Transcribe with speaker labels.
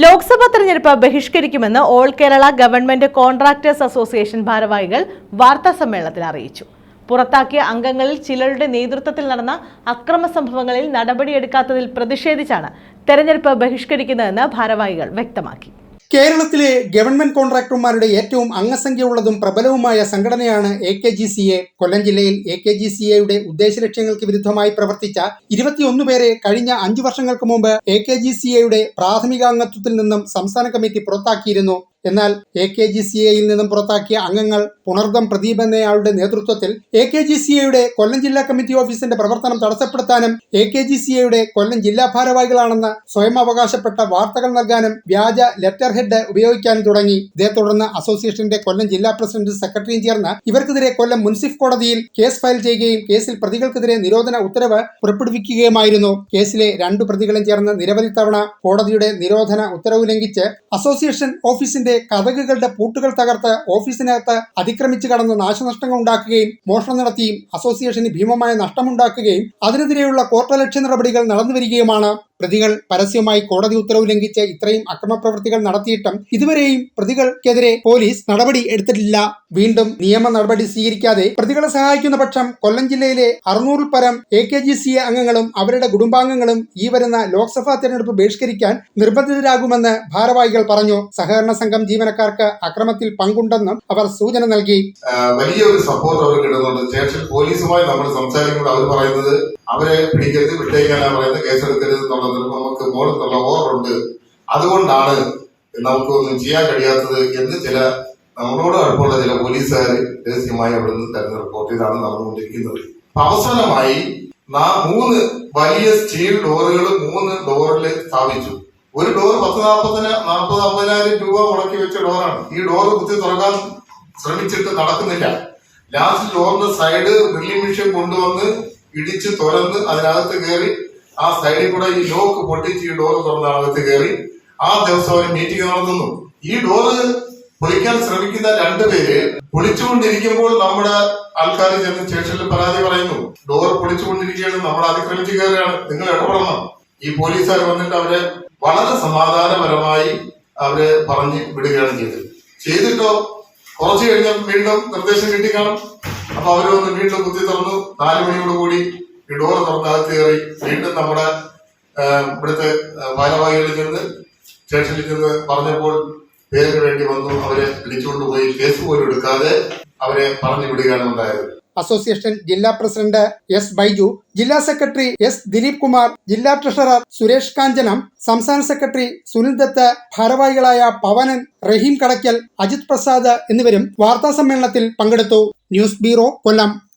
Speaker 1: ലോക്സഭാ തെരഞ്ഞെടുപ്പ് ബഹിഷ്കരിക്കുമെന്ന് All Kerala Government Contractors Association ഭാരവാഹികൾ വാർത്താ സമ്മേളനത്തിൽ അറിയിച്ചു. പുറത്താക്കിയ അംഗങ്ങളിൽ ചിലരുടെ നേതൃത്വത്തിൽ നടന്ന അക്രമ സംഭവങ്ങളിൽ നടപടിയെടുക്കാത്തതിൽ പ്രതിഷേധിച്ചാണ് തെരഞ്ഞെടുപ്പ് ബഹിഷ്കരിക്കുന്നതെന്ന് ഭാരവാഹികൾ വ്യക്തമാക്കി.
Speaker 2: കേരളത്തിലെ ഗവൺമെന്റ് കോൺട്രാക്ടർമാരുടെ ഏറ്റവും അംഗസംഖ്യയുള്ളതും പ്രബലവുമായ സംഘടനയാണ് A K G C A Kollam ജില്ലയിൽ എ കെ ജി സി എയുടെ ഉദ്ദേശലക്ഷ്യങ്ങൾക്ക് വിരുദ്ധമായി പ്രവർത്തിച്ച ഇരുപത്തിയൊന്ന് പേരെ കഴിഞ്ഞ അഞ്ചു വർഷങ്ങൾക്ക് മുമ്പ് എ കെ ജി സി എയുടെ പ്രാഥമികാംഗത്വത്തിൽ നിന്നും സംസ്ഥാന കമ്മിറ്റി പുറത്താക്കിയിരുന്നു. എന്നാൽ എ കെ ജി സി എയിൽ നിന്നും പുറത്താക്കിയ അംഗങ്ങൾ പുണർദം പ്രദീപ് എന്നയാളുടെ നേതൃത്വത്തിൽ എ കെ ജി സി എയുടെ കൊല്ലം ജില്ലാ കമ്മിറ്റി ഓഫീസിന്റെ പ്രവർത്തനം തടസ്സപ്പെടുത്താനും എ കെ ജി സി എയുടെ കൊല്ലം ജില്ലാ ഭാരവാഹികളാണെന്ന് സ്വയം അവകാശപ്പെട്ട വാർത്തകൾ നൽകാനും വ്യാജ ലെറ്റർ ഹെഡ് ഉപയോഗിക്കാനും തുടങ്ങി. ഇതേ തുടർന്ന് അസോസിയേഷന്റെ കൊല്ലം ജില്ലാ പ്രസിഡന്റ് സെക്രട്ടറിയും ചേർന്ന് ഇവർക്കെതിരെ കൊല്ലം മുൻസിഫ് കോടതിയിൽ കേസ് ഫയൽ ചെയ്യുകയും കേസിൽ പ്രതികൾക്കെതിരെ നിരോധന ഉത്തരവ് പുറപ്പെടുവിക്കുകയുമായിരുന്നു. കേസിലെ രണ്ടു പ്രതികളും ചേർന്ന് നിരവധി തവണ കോടതിയുടെ നിരോധന ഉത്തരവ് ലംഘിച്ച് അസോസിയേഷൻ ഓഫീസിന്റെ കഥകുകളുടെ പൂട്ടുകൾ തകർത്ത് ഓഫീസിനകത്ത് അതിക്രമിച്ചു കടന്ന് നാശനഷ്ടങ്ങൾ ഉണ്ടാക്കുകയും മോഷണം നടത്തിയും അസോസിയേഷന് ഭീമമായ നഷ്ടമുണ്ടാക്കുകയും അതിനെതിരെയുള്ള കോർട്ടലക്ഷ്യ നടപടികൾ നടന്നു വരികയുമാണ് പ്രതികൾ പരസ്യമായി കോടതി ഉത്തരവ് ലംഘിച്ച് ഇത്രയും അക്രമപ്രവൃത്തികൾ നടത്തിയിട്ടും ഇതുവരെയും പ്രതികൾക്കെതിരെ പോലീസ് നടപടി എടുത്തിട്ടില്ല. വീണ്ടും നിയമ നടപടി സ്വീകരിക്കാതെ പ്രതികളെ സഹായിക്കുന്ന പക്ഷം കൊല്ലം ജില്ലയിലെ അറുന്നൂറിൽ പരം എ കെ ജി സി അംഗങ്ങളും അവരുടെ കുടുംബാംഗങ്ങളും ഈ വരുന്ന ലോക്സഭാ തെരഞ്ഞെടുപ്പ് ബഹിഷ്കരിക്കാൻ നിർബന്ധിതരാകുമെന്ന് ഭാരവാഹികൾ പറഞ്ഞു. സഹകരണ സംഘം ജീവനക്കാർക്ക് അക്രമത്തിൽ പങ്കുണ്ടെന്നും അവർ സൂചന നൽകി.
Speaker 3: വലിയൊരു സപ്പോർട്ട് അവർ കിട്ടുന്നുണ്ട്. പോലീസുമായി നമ്മൾ സംസാരിക്കുമ്പോൾ അവർ പറയുന്നത് അവരെ പിടിക്കരുത് വിട്ടേക്കാനാ പറയുന്നത്. കേസെടുക്കരുത് എന്നുള്ളത് നമുക്ക് മോളത്തുള്ള ഓർഡറുണ്ട് അതുകൊണ്ടാണ് നമുക്കൊന്നും ചെയ്യാൻ കഴിയാത്തത് എന്ന് ചില നമ്മളോട് അടുപ്പമുള്ള ചില പോലീസുകാർ രഹസ്യമായി അവിടെ നിന്ന് തരുന്ന റിപ്പോർട്ട് ഇതാണ് നടന്നുകൊണ്ടിരിക്കുന്നത്. അവസാനമായി മൂന്ന് വലിയ സ്റ്റീൽ ഡോറുകൾ മൂന്ന് ഡോറിൽ സ്ഥാപിച്ചു. ഒരു ഡോർ പത്ത് നാൽപ്പതിന് നാൽപ്പത് അമ്പതിനായിരം രൂപ മുടക്കി വെച്ച ഡോറാണ്. ഈ ഡോർ കുത്തി തുറക്കാൻ ശ്രമിച്ചിട്ട് നടക്കുന്നില്ല. ലാസ്റ്റ് ഡോറിന്റെ സൈഡ് ഡ്രില്ലിംഗ് മെഷീൻ കൊണ്ടുവന്ന് ഇടിച്ച് തുറന്ന് അതിനകത്ത് കയറി ആ സൈഡിൽ കൂടെ ഈ ലോക്ക് പൊട്ടിച്ച് ഈ ഡോറ് തുറന്ന് അകത്ത് കയറി ആ ദിവസം ഒരു മീറ്റിംഗ് നടന്നു. ഈ ഡോറ് പൊളിക്കാൻ ശ്രമിക്കുന്ന രണ്ടുപേര് പൊളിച്ചുകൊണ്ടിരിക്കുമ്പോൾ നമ്മുടെ ആൾക്കാർ ചെന്ന് സ്റ്റേഷനിൽ പരാതി പറയുന്നു. ഡോർ പൊളിച്ചുകൊണ്ടിരിക്കുകയാണ് നമ്മൾ അതിക്രമിച്ച് കയറുകയാണ്. നിങ്ങൾ ഇടപെടണം. ഈ പോലീസുകാർ വന്നിട്ട് അവരെ വളരെ സമാധാനപരമായി അവർ പറഞ്ഞ് വിടുകയാണ് ചെയ്തത്. ചെയ്തിട്ടോ? കുറച്ചു കഴിഞ്ഞാൽ വീണ്ടും നിർദ്ദേശം കിട്ടിക്കാണും. അപ്പൊ അവർ വന്ന് വീണ്ടും കുത്തി തുറന്നു. നാല് മണിയോട് കൂടി ഈ ഡോർ തുറന്നകത്ത് കയറി വീണ്ടും നമ്മുടെ ഇവിടുത്തെ ഭാരവാഹികളിൽ ചെന്ന് സ്റ്റേഷനിൽ ചെന്ന് പറഞ്ഞപ്പോൾ പേരിന് വേണ്ടി വന്നു. അവരെ വിളിച്ചുകൊണ്ട് പോയി. കേസ് പോലും എടുക്കാതെ അവരെ പറഞ്ഞു വിടുകയാണ് ഉണ്ടായത്.
Speaker 2: അസോസിയേഷൻ ജില്ലാ പ്രസിഡന്റ് എസ് ബൈജു ജില്ലാ സെക്രട്ടറി എസ് ദിലീപ് കുമാർ ജില്ലാ ട്രഷറർ സുരേഷ് കാഞ്ചനം സംസ്ഥാന സെക്രട്ടറി സുനിൽ ദത്ത് ഭാരവാഹികളായ പവനൻ റഹീം കടയ്ക്കൽ അജിത് പ്രസാദ് എന്നിവരും വാർത്താ സമ്മേളനത്തിൽ പങ്കെടുത്തു. News bureau Kollam.